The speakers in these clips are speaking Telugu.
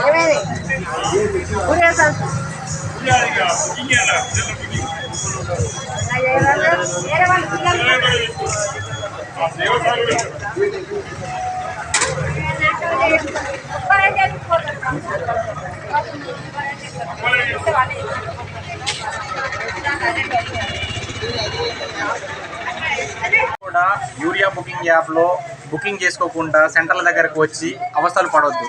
ఏమైంది ఊరేసాను వేరే వాళ్ళు పిల్లలు కూడా యూరియా బుకింగ్ యాప్లో బుకింగ్ చేసుకోకుండా సెంటర్ల దగ్గరకు వచ్చి అవస్థలు పడవద్దు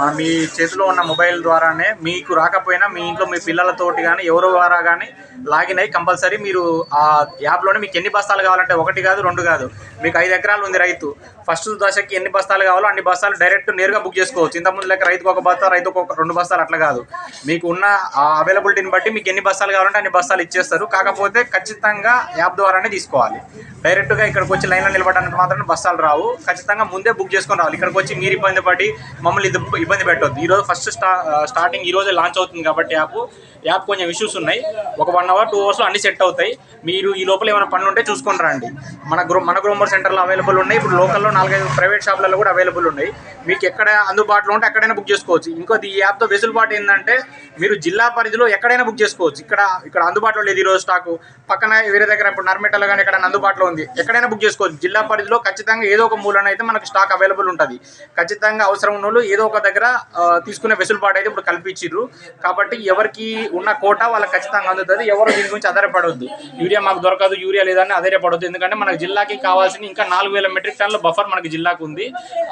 మన మీ చేతిలో ఉన్న మొబైల్ ద్వారానే మీకు రాకపోయినా మీ ఇంట్లో మీ పిల్లలతోటి కానీ ఎవరో ద్వారా కానీ లాగిన్ అయ్యి కంపల్సరీ మీరు ఆ యాప్లోనే మీకు ఎన్ని బస్తాలు కావాలంటే ఒకటి కాదు రెండు కాదు. మీకు ఐదు ఎకరాలు ఉంది రైతు. ఫస్ట్ దశకి ఎన్ని బస్తాలు కావాలో అన్ని బస్తాలు డైరెక్ట్ నేరుగా బుక్ చేసుకోవచ్చు. ఇంతకుముందు లెక్క రైతుకు ఒక బస్తా రైతుకు ఒక రెండు బస్తాలు అట్లా కాదు. మీకు ఉన్న అవైలబిలిటీని బట్టి మీకు ఎన్ని బస్తాలు కావాలంటే అన్ని బస్తాలు ఇచ్చేస్తారు. కాకపోతే ఖచ్చితంగా యాప్ ద్వారానే తీసుకోవాలి. డైరెక్ట్గా ఇక్కడికి వచ్చి లైన్లో నిలబడడానికి మాత్రం బస్తాలు రావు. ఖచ్చితంగా ముందే బుక్ చేసుకొని రావాలి. ఇక్కడికి వచ్చి మీరు ఇబ్బంది పడి మమ్మల్ని ఇది ఇబ్బంది పెట్టవద్దు ఈరోజు ఫస్ట్ స్టా స్టార్టింగ్ ఈ రోజే లాంచ్ అవుతుంది కాబట్టి యాప్. యాప్ కొంచెం ఇష్యూస్ ఉన్నాయి. ఒక వన్ అవర్ టూ అవర్స్లో అన్ని సెట్ అవుతాయి. మీరు ఈ లోపల ఏమైనా పనులు ఉంటే చూసుకొని రండి. మన గ్రో మన గ్రోమర్ సెంటర్లో అవైలబుల్ ఉన్నాయి. ఇప్పుడు లోకల్లో నాలుగైదు ప్రైవేట్ షాపులలో కూడా అవైలబుల్ ఉన్నాయి. మీకు ఎక్కడ అందుబాటులో ఉంటే ఎక్కడైనా బుక్ చేసుకోవచ్చు. ఇంకోటి ఈ యాప్తో వెసులుబాటు ఏంటంటే మీరు జిల్లా పరిధిలో ఎక్కడైనా బుక్ చేసుకోవచ్చు. ఇక్కడ ఇక్కడ అందుబాటులో లేదు ఈరోజు స్టాకు పక్కన వేరే దగ్గర ఇప్పుడు నర్మేటలో కానీ ఎక్కడైనా అందుబాటులో ఉంది. ఎక్కడైనా బుక్ చేసుకోవచ్చు. జిల్లా పరిధిలో ఖచ్చితంగా ఏదో ఒక మూలన అయితే మనకు స్టాక్ అవైలబుల్ ఉంటుంది. ఖచ్చితంగా అవసరం ఉన్న ఏదో ఒక దగ్గర తీసుకునే వెసులుబాటు అయితే ఇప్పుడు కల్పించారు కాబట్టి ఎవరికి ఉన్న కోట వాళ్ళకి ఖచ్చితంగా అందుతుంది. ఎవరు దీని గురించి ఆధారపడవద్దు యూరియా మాకు దొరకదు యూరియా లేదని ఆధారపడవద్దు ఎందుకంటే మనకు జిల్లాకి కావాల్సిన ఇంకా నాలుగు వేల మెట్రిక్ టన్నుల బఫర్ మనకి జిల్లాకు ఉంది.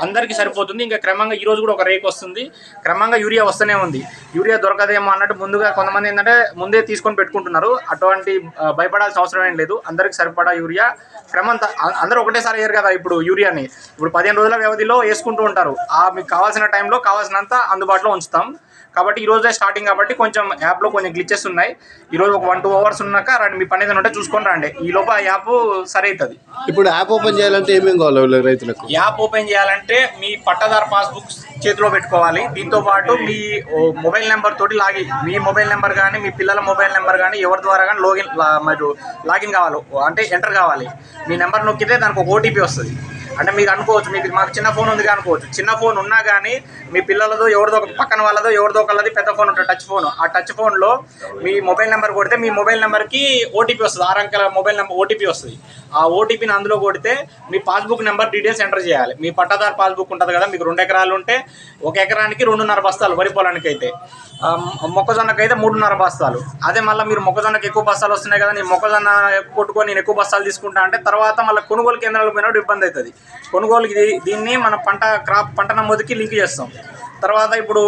అందరికీ సరిపోతుంది. ఇంకా క్రమంగా ఈ రోజు కూడా ఒక రేక్ వస్తుంది. క్రమంగా యూరియా వస్తూనే ఉంది. యూరియా దొరకదేమో అన్నట్టు ముందుగా కొంతమంది ఏంటంటే ముందే తీసుకొని పెట్టుకుంటున్నారు. అటువంటి భయపడాల్సిన అవసరం ఏం లేదు. అందరికి సరిపడా యూరియా. క్రమం అందరూ ఒకటేసారి అయ్యారు కదా ఇప్పుడు యూరియాని. ఇప్పుడు పదిహేను రోజుల వ్యవధిలో వేసుకుంటూ ఉంటారు. ఆ మీకు కావాల్సిన టైంలో కావాల్సినంత అందుబాటులో ఉంచుతాం. కాబట్టి ఈ రోజే స్టార్టింగ్ కాబట్టి కొంచెం యాప్లో కొంచెం గ్లిచెస్ ఉన్నాయి. ఈ రోజు ఒక వన్ టూ అవర్స్ ఉన్నాక రండి మీ పని ఏదైనా ఉంటే చూసుకొని రండి. ఈ లోప ఆ యాప్ సరి అవుతుంది ఇప్పుడు యాప్ ఓపెన్ చేయాలంటే ఏమేం కావాలి రైతులకు? యాప్ ఓపెన్ చేయాలంటే మీ పట్టదారు పాస్బుక్ చేతిలో పెట్టుకోవాలి. దీంతో పాటు మీ మొబైల్ నెంబర్ తోటి లాగిన్ మీ మొబైల్ నెంబర్ కానీ మీ పిల్లల మొబైల్ నెంబర్ కానీ ఎవరి ద్వారా కానీ లాగిన్ మరియు లాగిన్ కావాలి. అంటే ఎంటర్ కావాలి. మీ నెంబర్ నొక్కితే దానికి ఒక ఓటీపీ వస్తుంది. అంటే మీకు అనుకోవచ్చు మీకు మాకు చిన్న ఫోన్ ఉంది అనుకోవచ్చు. చిన్న ఫోన్ ఉన్నా కానీ మీ పిల్లలదో ఎవరిదో ఒక పక్కన వాళ్ళదో ఎవరిదో ఒకళ్ళది పెద్ద ఫోన్ ఉంటుంది టచ్ ఫోన్. ఆ టచ్ ఫోన్లో మీ మొబైల్ నెంబర్ కొడితే మీ మొబైల్ నెంబర్కి ఓటీపీ వస్తుంది. ఆరు అంకెల మొబైల్ నెంబర్ ఓటీపీ వస్తుంది. ఆ ఓటీపీని అందులో కొడితే మీ పాస్బుక్ నెంబర్ డీటెయిల్స్ ఎంటర్ చేయాలి. మీ పట్టాదారు పాస్బుక్ ఉంటుంది కదా మీకు రెండు ఎకరాలు ఉంటే ఒక ఎకరానికి రెండున్నర బస్తాలు వరి పొలానికి అయితే మొక్కజొన్నకు మొక్కజొన్నకి అయితే మూడున్నర బస్తాలు. అదే మళ్ళీ మీరు మొక్కజొన్నకి ఎక్కువ బస్తాలు వస్తున్నాయి కదా నేను మొక్కజొన్న కొట్టుకొని నేను ఎక్కువ బస్తాలు తీసుకుంటా అంటే తర్వాత మళ్ళీ కొనుగోలు కేంద్రాలకు పోయినప్పుడు ఇబ్బంది అవుతుంది. కొనుగోలుకి దీన్ని మన పంట క్రాప్ పంట నమోదుకి లింక్ చేస్తాం. తర్వాత ఇప్పుడు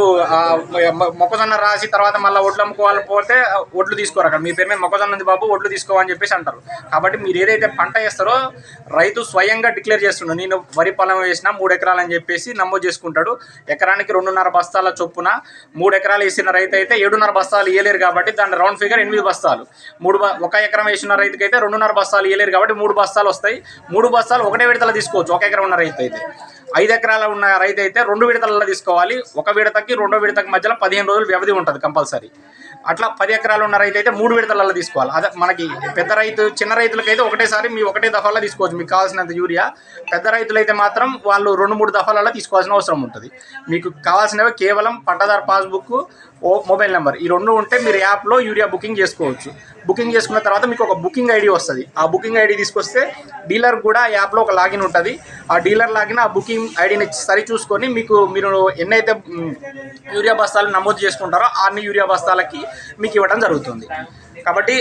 మొక్కజొన్న రాసి తర్వాత మళ్ళీ ఒడ్లు అమ్ముకోవాలి పోతే ఒడ్లు తీసుకోరు అక్కడ. మీ పేరు మీద మొక్కజొన్న ఉంది బాబు ఒడ్లు తీసుకోవని చెప్పేసి అంటారు. కాబట్టి మీరు ఏదైతే పంట వేస్తారో రైతు స్వయంగా డిక్లేర్ చేస్తున్నాడు నేను వరి పొలం వేసిన మూడు ఎకరాలు అని చెప్పేసి నమోదు చేసుకుంటాడు. ఎకరానికి రెండున్నర బస్తాల చొప్పున మూడు ఎకరాలు వేసిన రైతు అయితే ఏడున్నర బస్తాలు ఇయ్యలేరు కాబట్టి దాని రౌండ్ ఫిగర్ ఎనిమిది బస్తాలు. మూడు బ- ఒక ఎకరం వేసిన రైతుకి అయితే రెండున్నర బస్తాలు ఇయ్యలేరు కాబట్టి మూడు బస్తాలు వస్తాయి. మూడు బస్తాలు ఒకటే విడతలు తీసుకోవచ్చు. ఒక ఎకరం ఉన్న రైతు అయితే. ఐదు ఎకరాల ఉన్న రైతు అయితే రెండు విడతలలో తీసుకోవాలి. ఒక విడతకి రెండో విడతకి మధ్యలో పదిహేను రోజులు వ్యవధి ఉంటుంది కంపల్సరీ. అట్లా పది ఎకరాలు ఉన్న రైతు అయితే మూడు విడతలలో తీసుకోవాలి. అదే మనకి పెద్ద రైతు చిన్న రైతులకైతే ఒకటేసారి మీ ఒకటే దఫాలో తీసుకోవచ్చు. మీకు కావాల్సినంత యూరియా. పెద్ద రైతులైతే మాత్రం వాళ్ళు రెండు మూడు దఫాలలో తీసుకోవాల్సిన అవసరం ఉంటుంది. మీకు కావాల్సినవి కేవలం పట్టదారు పాస్బుక్ మొబైల్ నెంబర్. ఈ రెండు ఉంటే మీరు యాప్లో యూరియా బుకింగ్ చేసుకోవచ్చు. బుకింగ్ చేసుకున్న తర్వాత మీకు ఒక బుకింగ్ ఐడి వస్తుంది. ఆ బుకింగ్ ఐడి తీసుకొస్తే డీలర్ కూడా యాప్లో ఒక లాగిన్ ఉంటుంది. ఆ డీలర్ లాగిన్ ఆ బుకింగ్ ఐడిని సరి చూసుకొని మీకు మీరు ఎన్నైతే యూరియా బస్తాలు నమోదు చేసుకుంటారో అన్ని యూరియా బస్తాలకి మీకు ఇవ్వడం జరుగుతుంది. కాబట్టి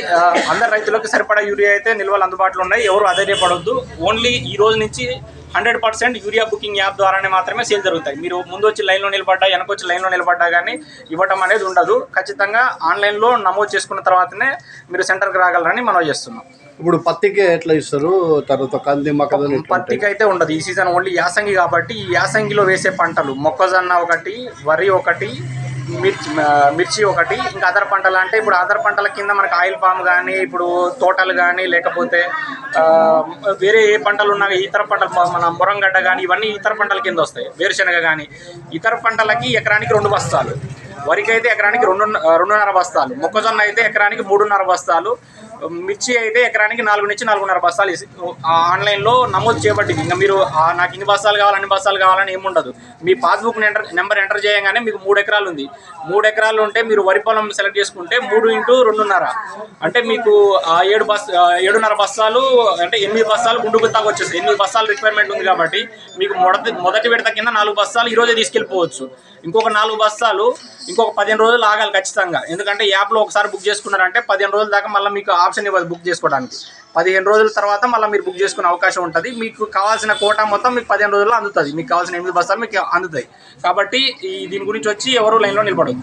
అందరు రైతులకు సరిపడా యూరియా అయితే నిల్వలు అందుబాటులో ఉన్నాయి. ఎవరు అధైర్యపడవద్దు ఓన్లీ ఈ రోజు నుంచి hundred percent urea booking app ద్వారానే మాత్రమే సేల్ జరుగుతాయి. మీరు ముందు వచ్చి లైన్లో నిలబడ్డా వెనక వచ్చి లైన్లో నిలబడ్డా కానీ ఇవ్వటం అనేది ఉండదు. ఖచ్చితంగా ఆన్లైన్లో నమోదు చేసుకున్న తర్వాతనే మీరు సెంటర్కి రాగలరని మనం చేస్తున్నాం. ఇప్పుడు పత్తికి ఎట్లా ఇస్తారు? తర్వాత కంది మొక్కజొన్న? పత్తికి అయితే ఉండదు. ఈ సీజన్ ఓన్లీ యాసంగి కాబట్టి ఈ యాసంగిలో వేసే పంటలు మొక్కజొన్న ఒకటి వరి ఒకటి మిర్చి మిర్చి ఒకటి ఇంకా అదర్ పంటలు అంటే ఇప్పుడు అదర్ పంటల కింద మనకు ఆయిల్ పామ్ కానీ ఇప్పుడు తోటలు కానీ లేకపోతే వేరే ఏ పంటలు ఉన్నా ఇతర పంటలు మన మురంగడ్డ కానీ ఇవన్నీ ఇతర పంటల కింద వస్తాయి. వేరుశనగ కానీ ఇతర పంటలకి ఎకరానికి రెండు బస్తాలు. వరికి అయితే ఎకరానికి రెండు రెండున్నర బస్తాలు. మొక్కజొన్న అయితే ఎకరానికి మూడున్నర బస్తాలు. మిర్చి అయితే ఎకరానికి నాలుగు నుంచి నాలుగున్నర బస్తాలు ఆన్లైన్లో నమోదు చేయబడింది ఇంకా మీరు నాకు ఇన్ని బస్తాలు కావాలి అన్ని బస్తాలు కావాలని ఏముండదు మీ పాస్బుక్ ఎంటర్ నెంబర్ ఎంటర్ చేయగానే మీకు మూడు ఎకరాలు ఉంది. మూడు ఎకరాలు ఉంటే మీరు వరి పొలం సెలెక్ట్ చేసుకుంటే మూడు ఇంటూ రెండున్నర. అంటే మీకు ఆ ఏడు బస్ ఏడున్నర బస్తాలు అంటే ఎనిమిది బస్తాలు గుండు గుత్తాకు వచ్చేస్తాయి. ఎనిమిది బస్తాలు రిక్వైర్మెంట్ ఉంది కాబట్టి మీకు మొదటి మొదటి విడత కింద నాలుగు బస్తాలు ఈరోజే తీసుకెళ్ళిపోవచ్చు. ఇంకొక నాలుగు బస్తాలు ఇంకొక పదిహేను రోజులు ఆగాలి ఖచ్చితంగా. ఎందుకంటే యాప్లో ఒకసారి బుక్ చేసుకున్నారంటే పదిహేను రోజుల దాకా మళ్ళీ మీకు ఆప్షన్ ఇవ్వదు బుక్ చేసుకోవడానికి. పదిహేను రోజుల తర్వాత మళ్ళీ మీరు బుక్ చేసుకునే అవకాశం ఉంటుంది. మీకు కావాల్సిన కోటా మొత్తం మీకు పదిహేను రోజుల్లో అందుతుంది. మీకు కావాల్సిన ఎనిమిది బస్సులు మీకు అందుతాయి. కాబట్టి ఈ దీని గురించి వచ్చి ఎవరు లైన్లో నిలబడదు